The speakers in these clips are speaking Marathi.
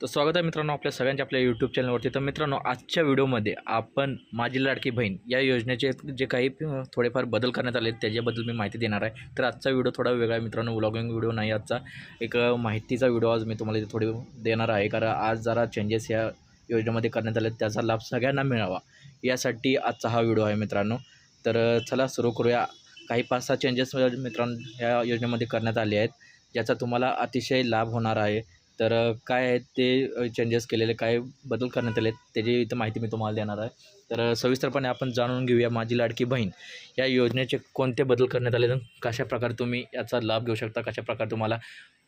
तर स्वागत आहे मित्रांनो आपल्या सगळ्यांच्या आपल्या यूट्यूब चॅनलवरती तर मित्रांनो आजच्या व्हिडिओमध्ये आपण माझी लाडकी बहीण या योजनेचे जे काही थोडेफार बदल करण्यात आले त्याच्याबद्दल मी माहिती देणार आहे. तर आजचा व्हिडिओ थोडा वेगळा आहे मित्रांनो व्लॉगिंग व्हिडिओ नाही आजचा. एक माहितीचा व्हिडिओ आज मी तुम्हाला इथे थोडी देणार आहे कारण आज जरा चेंजेस या योजनेमध्ये करण्यात आले त्याचा लाभ सगळ्यांना मिळावा. यासाठी आजचा हा व्हिडिओ आहे मित्रांनो. तर चला सुरू करूया. काही पाच सहा चेंजेस मित्रांनो या योजनेमध्ये करण्यात आले आहेत ज्याचा तुम्हाला अतिशय लाभ होणार आहे. तर काय आहेत ते चेंजेस केलेले काय बदल करण्यात आले त्याची इथं माहिती मी तुम्हाला देणार आहे. तर सविस्तरपणे आपण जाणून घेऊया माझी लाडकी बहीण. या योजनेचे कोणते बदल करण्यात आले कशा प्रकारे तुम्ही याचा लाभ घेऊ शकता कशा प्रकारे तुम्हाला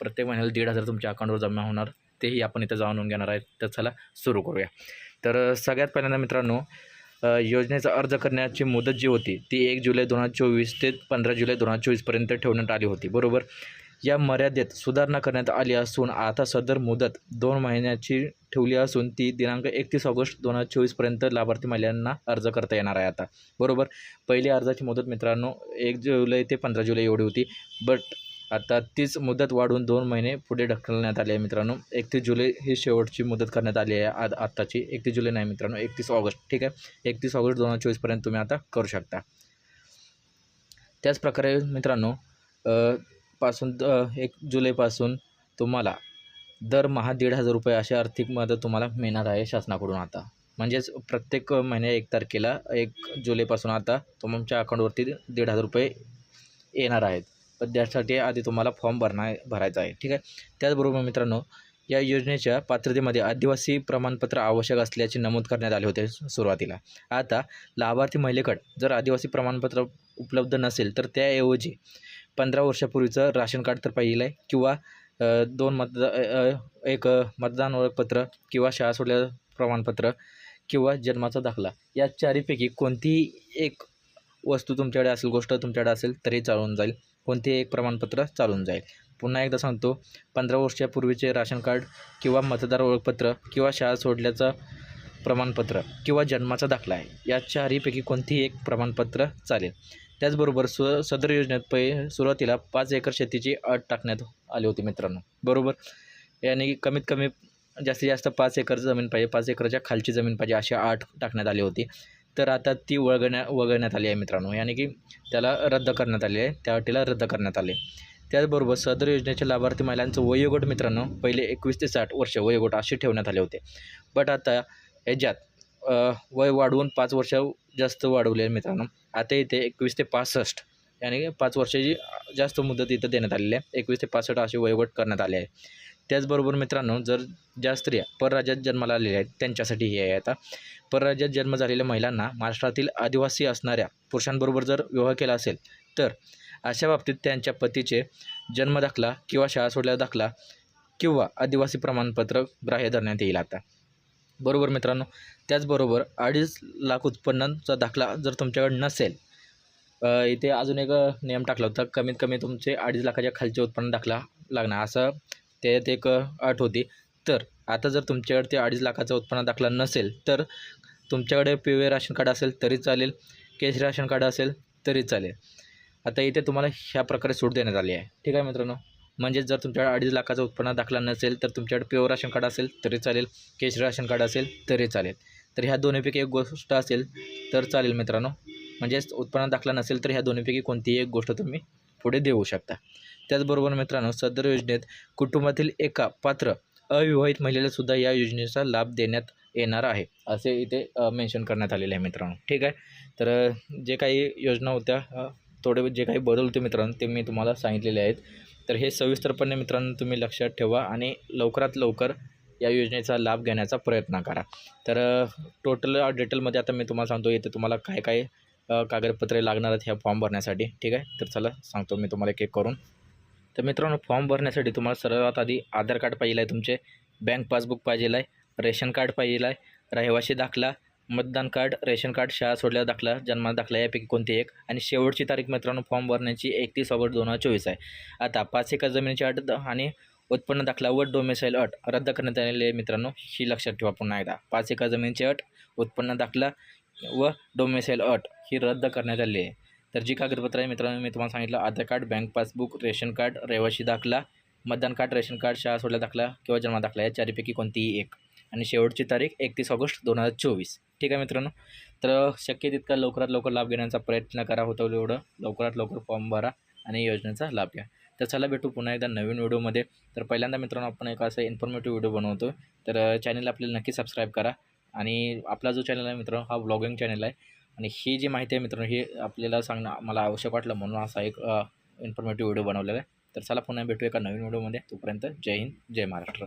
प्रत्येक महिन्याला दीड हजार तुमच्या अकाउंटवर जमा होणार तेही आपण इथं जाणून घेणार आहे. तर चला सुरू करूया. तर सगळ्यात पहिल्यांदा मित्रांनो योजनेचा अर्ज करण्याची मुदत जी होती ती एक जुलै दोन हजार चोवीस ते पंधरा जुलै दोन हजार चोवीसपर्यंत ठेवण्यात आली होती. बरोबर? या मर्यादेत सुधारणा करण्यात आली असून आता सदर मुदत दोन महिन्याची ठेवली असून ती दिनांक एकतीस ऑगस्ट दोन हजार चोवीसपर्यंत लाभार्थी महिलांना अर्ज करता येणार आहे आता. बरोबर? पहिली अर्जाची मुदत मित्रांनो एक जुलै ते पंधरा जुलै एवढी होती. बट आता तीच मुदत वाढवून दोन महिने पुढे ढकलण्यात आली आहे मित्रांनो. एकतीस जुलै ही शेवटची मुदत करण्यात आली आहे आज आत्ताची. एकतीस जुलै नाही मित्रांनो एकतीस ऑगस्ट. ठीक आहे? एकतीस ऑगस्ट दोन हजार चोवीसपर्यंत तुम्ही आता करू शकता. त्याचप्रकारे मित्रांनो पासून एक जुलैपासून तुम्हाला दरमहा दीड हजार रुपये अशी आर्थिक मदत तुम्हाला मिळणार आहे शासनाकडून आता. म्हणजेच प्रत्येक महिन्या एक तारखेला एक जुलैपासून आता तुमच्या अकाउंटवरती दीड हजार रुपये येणार आहेत. पण त्यासाठी आधी तुम्हाला फॉर्म भरणा भरायचा आहे. ठीक आहे? त्याचबरोबर मित्रांनो या योजनेच्या पात्रतेमध्ये आदिवासी प्रमाणपत्र आवश्यक असल्याचे नमूद करण्यात आले होते सुरुवातीला. आता लाभार्थी महिलेकडे जर आदिवासी प्रमाणपत्र उपलब्ध नसेल तर त्याऐवजी पंधरा वर्षापूर्वीचं राशन कार्ड तर पाहिजे आहे. किंवा दोन मतदा एक मतदान ओळखपत्र किंवा शाळा सोडल्या प्रमाणपत्र किंवा जन्माचा दाखला. या चारीपैकी कोणतीही एक वस्तू तुमच्याकडे असेल गोष्ट तुमच्याकडे असेल तरी चालून जाईल. कोणतेही एक प्रमाणपत्र चालून जाईल. पुन्हा एकदा सांगतो पंधरा वर्षापूर्वीचे राशन कार्ड किंवा मतदार ओळखपत्र किंवा शाळा सोडल्याचं प्रमाणपत्र किंवा जन्माचा दाखला आहे. या चारीपैकी कोणतीही एक प्रमाणपत्र चालेल? त्याचबरोबर स सदर योजनेत पै सुरुवातीला पाच एकर शेतीची अट टाकण्यात आली होती मित्रांनो. बरोबर? याने कमीत कमी जास्तीत जास्त पाच एकर जमीन पाहिजे पाच एकरच्या खालची जमीन पाहिजे अशी आठ टाकण्यात आली होती. तर आता ती वळगण्या वगळण्यात आली आहे मित्रांनो. याने की त्याला रद्द करण्यात आली आहे. त्या अटीला रद्द करण्यात आले त्याचबरोबर सदर योजनेच्या लाभार्थी महिलांचं वयोगट मित्रांनो पहिले एकवीस ते साठ वर्ष वयोगट असे ठेवण्यात आले होते. बट आता ह्याच्यात वय वाढवून पाच वर्ष जास्त वाढवले आहे मित्रांनो. आता इथे एकवीस ते पासष्ट याने पाच वर्षाची जास्त मुदत इथं देण्यात आलेली आहे. एकवीस ते पासष्ट असे वयवट करण्यात आले आहे. त्याचबरोबर मित्रांनो जर ज्या स्त्रिया परराज्यात जन्माला आलेल्या आहेत त्यांच्यासाठी हे आहे आता. परराज्यात जन्म झालेल्या महिलांना महाराष्ट्रातील आदिवासी असणाऱ्या पुरुषांबरोबर जर विवाह केला असेल तर अशा बाबतीत त्यांच्या पतीचे जन्मदाखला किंवा शाळा सोडल्या दाखला किंवा आदिवासी प्रमाणपत्र ग्राह्य धरण्यात येईल आता. बरोबर मित्रांनो. त्याचबरोबर अडीच लाख उत्पन्नाचा दाखला जर तुमच्याकडे नसेल इथे अजून एक नियम टाकला होता कमीत कमी तुमचे अडीच लाखाच्या खालचे उत्पन्न दाखला लागणार. असं त्यात एक अट होती. तर आता जर तुमच्याकडे ते अडीच लाखाचा उत्पन्न दाखला नसेल तर तुमच्याकडे पिवळे राशन कार्ड असेल तरी चालेल. केशरी राशन कार्ड असेल तरी चालेल. आता इथे तुम्हाला ह्या प्रकारे सूट देण्यात आली आहे. ठीक आहे मित्रांनो? म्हणजेच जर तुमच्याकडे अडीच लाखाचा उत्पन्न दाखला नसेल तर तुमच्याकडे प्युअर राशन कार्ड असेल तरी चालेल. केशरी राशन कार्ड असेल तरी चालेल. तर ह्या दोन्हीपैकी एक गोष्ट असेल तर चालेल मित्रांनो. म्हणजेच उत्पन्न दाखला नसेल तर ह्या दोन्हीपैकी कोणतीही एक गोष्ट तुम्ही पुढे देऊ शकता. त्याचबरोबर मित्रांनो सदर योजनेत कुटुंबातील एका पात्र अविवाहित महिलेला सुद्धा या योजनेचा लाभ देण्यात येणार आहे असे इथे मेन्शन करण्यात आलेले आहे मित्रांनो. ठीक आहे? तर जे काही योजना होत्या थोडे जे काही बदल होते मित्रांनो ते मी तुम्हाला सांगितलेले आहेत. तर हे सविस्तरपणे मित्रांनो तुम्ही लक्षात ठेवा आणि लवकरात लवकर या योजनेचा लाभ घेण्याचा प्रयत्न करा. तर टोटल डिटेलमध्ये आता मी तुम्हाला सांगतो इथे तुम्हाला काय काय कागदपत्रे लागणार आहेत ह्या फॉर्म भरण्यासाठी. ठीक आहे? तर चला सांगतो मी तुम्हाला एक एक करून. तर मित्रांनो फॉर्म भरण्यासाठी तुम्हाला सर्वात आधी आधार कार्ड पाहिजे आहे तुमचे. बँक पासबुक पाहिजे आहे रेशन कार्ड पाहिजे आहे रहिवासी दाखला मतदान कार्ड रेशन कार्ड शाळा सोडल्या दाखला जन्म दाखला यापैकी कोणती एक? आणि शेवटची तारीख मित्रांनो फॉर्म भरण्याची एकतीस ऑगस्ट दोन हजार चोवीस आहे. आता पाच एकर जमिनीची अट द- आणि उत्पन्न दाखला व डोमेसाईल अट रद्द करण्यात आलेली आहे मित्रांनो ही लक्षात ठेवा पुन्हा एकदा. पाच एकर जमिनीची अट उत्पन्न दाखला व डोमेसाईल अट ही रद्द करण्यात आली आहे. तर जी कागदपत्र आहे मित्रांनो मी तुम्हाला सांगितलं Aadhaar card bank passbook ration card रहिवासी दाखला मतदान कार्ड रेशन कार्ड शाळा सोडल्या दाखला किंवा जन्म दाखला या चारीपैकी कोणतीही एक. आणि शेवटची तारीख एकतीस ऑगस्ट दोन हजार चोवीस. ठीक आहे मित्रांनो. तर शक्य तितका लवकरात लवकर लाभ घेण्याचा प्रयत्न करा. होतो एवढं. लवकरात लवकर फॉर्म भरा आणि योजनेचा लाभ घ्या. तर चला भेटू पुन्हा एकदा नवीन व्हिडिओमध्ये. तर पहिल्यांदा मित्रांनो आपण एक असं इन्फॉर्मेटिव्ह व्हिडिओ बनवतो तर चॅनल आपल्याला नक्की सबस्क्राईब करा. आणि आपला जो चॅनल आहे मित्रांनो हा ब्लॉगिंग चॅनल आहे. आणि ही जी माहिती आहे मित्रांनो ही आपल्याला सांगणं मला आवश्यक वाटलं म्हणून असा एक इन्फॉर्मेटिव्ह व्हिडिओ बनवलेला आहे. तर चला पुन्हा भेटू एका नवीन व्हिडिओमध्ये. तोपर्यंत जय हिंद जय महाराष्ट्र.